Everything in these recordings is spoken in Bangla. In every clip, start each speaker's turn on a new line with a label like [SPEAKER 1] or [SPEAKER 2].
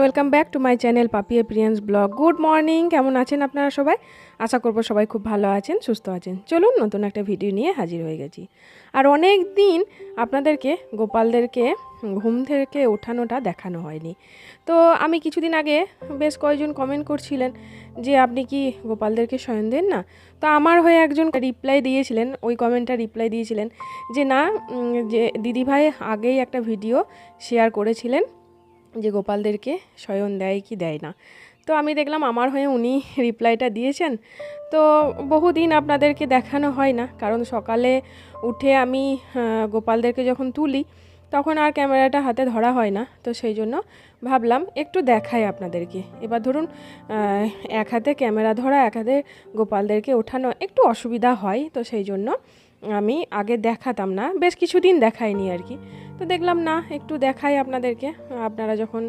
[SPEAKER 1] Welcome back to my channel Papiya প্রিয়ান্স blog good morning কেমন আছেন আপনারা সবাই? আশা করব সবাই খুব ভালো আছেন, সুস্থ আছেন। চলুন নতুন একটা ভিডিও নিয়ে হাজির হয়ে গেছি। আর অনেক দিন আপনাদেরকে, গোপালদেরকে, ঘুম থেকে ওঠানোটা দেখানো হয়নি। তো আমি কিছুদিন আগে বেশ কয়েকজন কমেন্ট করছিলেন যে, আপনি কি গোপালদেরকে শয়ন দেন না? তো আমার হয়ে একজন রিপ্লাই দিয়েছিলেন, ওই কমেন্টটা রিপ্লাই দিয়েছিলেন যে, না যে, দিদিভাই আগেই একটা ভিডিও শেয়ার করেছিলেন। যে গোপালদেরকে শয়ন দেয় কি দেয় না। তো আমি দেখলাম আমার হয়ে উনি রিপ্লাইটা দিয়েছেন। তো বহুদিন আপনাদেরকে দেখানো হয় না, কারণ সকালে উঠে আমি গোপালদেরকে যখন তুলি, তখন আর ক্যামেরাটা হাতে ধরা হয় না। তো সেই জন্য ভাবলাম একটু দেখাই আপনাদেরকে। এবার ধরুন এক হাতে ক্যামেরা ধরা, এক হাতে গোপালদেরকে ওঠানো একটু অসুবিধা হয়। তো সেই জন্য আমি আগে দেখাতাম না, বেশ কিছুদিন দেখাইনি আর কি। তো দেখলাম না, একটু দেখাই আপনাদেরকে। আপনারা যখন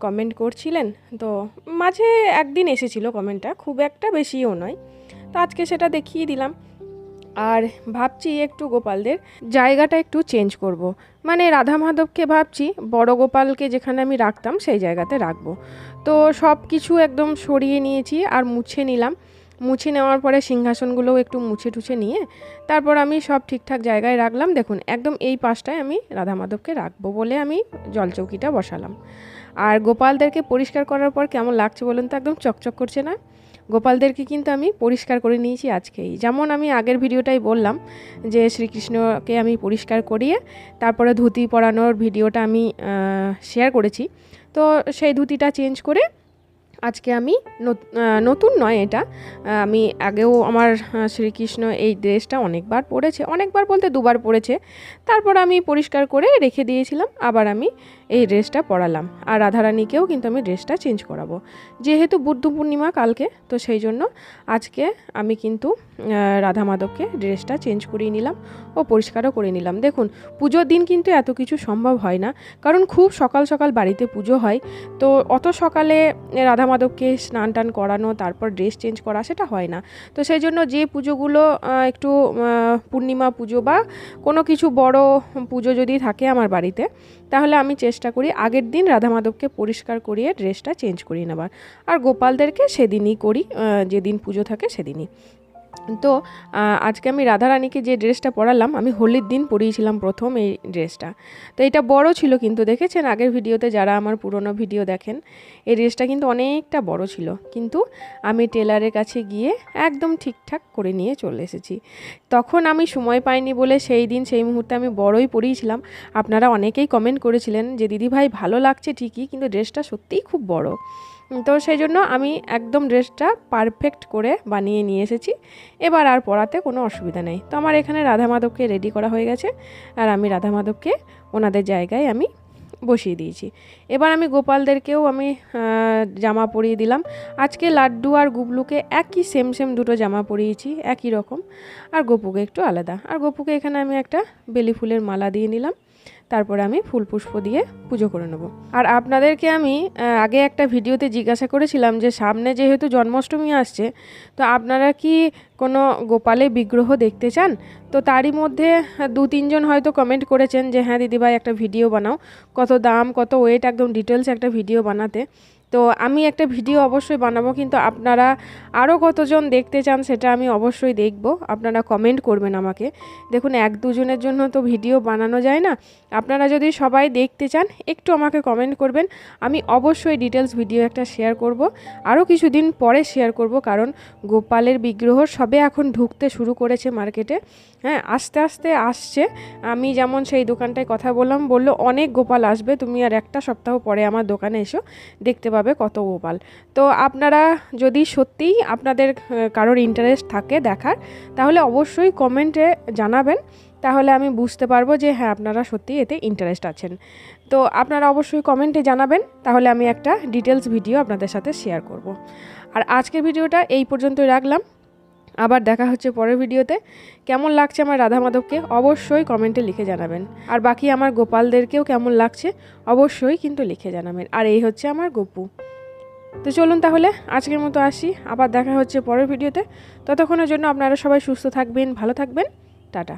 [SPEAKER 1] কমেন্ট করছিলেন, তো মাঝে একদিন এসেছিল কমেন্টটা খুব একটা বেশিও নয়। তো আজকে সেটা দেখিয়ে দিলাম। আর ভাবছি একটু গোপালদের জায়গাটা একটু চেঞ্জ করব। মানে রাধা মাধবকে ভাবছি, বড় গোপালকে যেখানে আমি রাখতাম, সেই জায়গাতে রাখব। তো সব কিছু একদম সরিয়ে নিয়েছি আর মুছে নিলাম। মুছে নেওয়ার পরে সিংহাসনগুলোও একটু মুছে টুছে নিয়ে তারপর আমি সব ঠিকঠাক জায়গায় রাখলাম। দেখুন, একদম এই পাশটায় আমি রাধা মাধবকে রাখব বলে আমি জলচৌকিটা বসালাম। আর গোপালদেরকে পরিষ্কার করার পর কেমন লাগছে বলুন তো? একদম চকচক করছে না? গোপালদেরকে কিন্তু আমি পরিষ্কার করে নিয়েছি আজকেই। যেমন আমি আগের ভিডিওটাই বললাম যে শ্রীকৃষ্ণকে আমি পরিষ্কার করিয়ে তারপরে ধুতি পরানোর ভিডিওটা আমি শেয়ার করেছি। তো সেই ধুতিটা চেঞ্জ করে আজকে আমি নত- নতুন নয় এটা। আমি আগেও আমার শ্রীকৃষ্ণ এই ড্রেসটা অনেকবার পরেছে, অনেকবার বলতে দুবার পরেছে। তারপর আমি পরিষ্কার করে রেখে দিয়েছিলাম, আবার আমি এই ড্রেসটা পরালাম। আর রাধারানীকেও কিন্তু আমি ড্রেসটা চেঞ্জ করাবো। যেহেতু বুদ্ধ পূর্ণিমা কালকে, তো সেই জন্য আজকে আমি কিন্তু রাধা মাধবকে ড্রেসটা চেঞ্জ করিয়ে নিলাম ও পরিষ্কারও করে নিলাম। দেখুন, পুজোর দিন কিন্তু এত কিছু সম্ভব হয় না। কারণ খুব সকাল সকাল বাড়িতে পুজো হয়। তো অত সকালে রাধা মাধবকে স্নান টান করানো তারপর ড্রেস চেঞ্জ করা সেটা হয় না তো সেই জন্য যে পুজোগুলো একটু পূর্ণিমা পুজো বা কোনো কিছু বড় পুজো যদি থাকে আমার বাড়িতে, তাহলে আমি চেষ্টা করি আগের দিন রাধা মাধবকে পরিষ্কার করিয়ে ড্রেসটা চেঞ্জ করিয়ে নেবার। আর গোপালদেরকে সেদিনই করি যেদিন পুজো থাকে সেদিনই। তো আজকে আমি রাধারানীকে যে ড্রেসটা পরালাম, আমি হোলির দিন পরিয়েছিলাম প্রথম এই ড্রেসটা। তো এটা বড় ছিল কিন্তু, দেখেছেন? আগের ভিডিওতে যারা আমার পুরনো ভিডিও দেখেন, এই ড্রেসটা কিন্তু অনেকটা বড় ছিল। কিন্তু আমি টেলারের কাছে গিয়ে একদম ঠিকঠাক করে নিয়ে চলে এসেছি। তখন আমি সময় পাইনি বলে সেই দিন, সেই মুহূর্তে আমি বড়ই পরিয়েছিলাম। আপনারা অনেকেই কমেন্ট করেছিলেন যে, দিদিভাই, ভালো লাগছে ঠিকই, কিন্তু ড্রেসটা সত্যিই খুব বড়। তো সেই জন্য আমি একদম ড্রেসটা পারফেক্ট করে বানিয়ে নিয়ে এসেছি। এবার আর পড়াতে কোনো অসুবিধা নেই। তো আমার এখানে রাধা মাধবকে রেডি করা হয়ে গেছে। আর আমি রাধা মাধবকে ওনাদের জায়গায় আমি বসিয়ে দিয়েছি। এবার আমি গোপালদেরকেও আমি জামা পরিয়ে দিলাম। আজকে লাড্ডু আর গুবলুকে একই সেম সেম দুটো জামা পরিয়েছি, একই রকম। আর গোপুকে একটু আলাদা। আর গোপুকে এখানে আমি একটা বেলি ফুলের মালা দিয়ে নিলাম। তারপরে আমি ফুল পুষ্প দিয়ে পুজো করে নেব। আর আপনাদেরকে আমি আগে একটা ভিডিওতে জিজ্ঞাসা করেছিলাম যে সামনে যেহেতু জন্মাষ্টমী আসছে, তো আপনারা কি কোনো গোপালে বিগ্রহ দেখতে চান? তো তারই মধ্যে দু তিনজন হয়তো কমেন্ট করেছেন যে হ্যাঁ দিদিভাই, একটা ভিডিও বানাও। কত দাম, কত ওয়েট একদম ডিটেলস একটা ভিডিও বানাতে। তো আমি একটা ভিডিও অবশ্যই বানাবো, কিন্তু আপনারা আরও কতজন দেখতে চান সেটা আমি অবশ্যই দেখব। আপনারা কমেন্ট করবেন আমাকে। দেখুন, এক দুজনের জন্য তো ভিডিও বানানো যায় না। আপনারা যদি সবাই দেখতে চান, একটু আমাকে কমেন্ট করবেন। আমি অবশ্যই ডিটেলস ভিডিও একটা শেয়ার করব। আরও কিছুদিন পরে শেয়ার করব, কারণ গোপালের বিগ্রহ সবে এখন ঢুকতে শুরু করেছে মার্কেটে হ্যাঁ আস্তে আস্তে আসছে। আমি যেমন সেই দোকানটায় কথা বললাম, বলল, অনেক গোপাল আসবে, তুমি আর একটা সপ্তাহ পরে আমার দোকানে এসো। দেখতে পাবে কত গোপাল তো আপনারা যদি সত্যিই আপনাদের কারোর ইন্টারেস্ট থাকে দেখার, তাহলে অবশ্যই কমেন্টে জানাবেন। তাহলে আমি বুঝতে পারব যে হ্যাঁ আপনারা সত্যি এতে ইন্টারেস্ট আছেন। তো আপনারা অবশ্যই কমেন্টে জানাবেন। তাহলে আমি একটা ডিটেলস ভিডিও আপনাদের সাথে শেয়ার করব। আর আজকের ভিডিওটা এই পর্যন্তই রাখলাম। আবার দেখা হচ্ছে পরের ভিডিওতে। কেমন লাগছে আমার রাধা মাধবকে অবশ্যই কমেন্টে লিখে জানাবেন। আর বাকি আমার গোপালদেরকেও কেমন লাগছে অবশ্যই কিন্তু লিখে জানাবেন। আর এই হচ্ছে আমার গপু। তো চলুন তাহলে আজকের মতো আসি। আবার দেখা হচ্ছে পরের ভিডিওতে। ততক্ষণের জন্য আপনারা সবাই সুস্থ থাকবেন, ভালো থাকবেন। টাটা।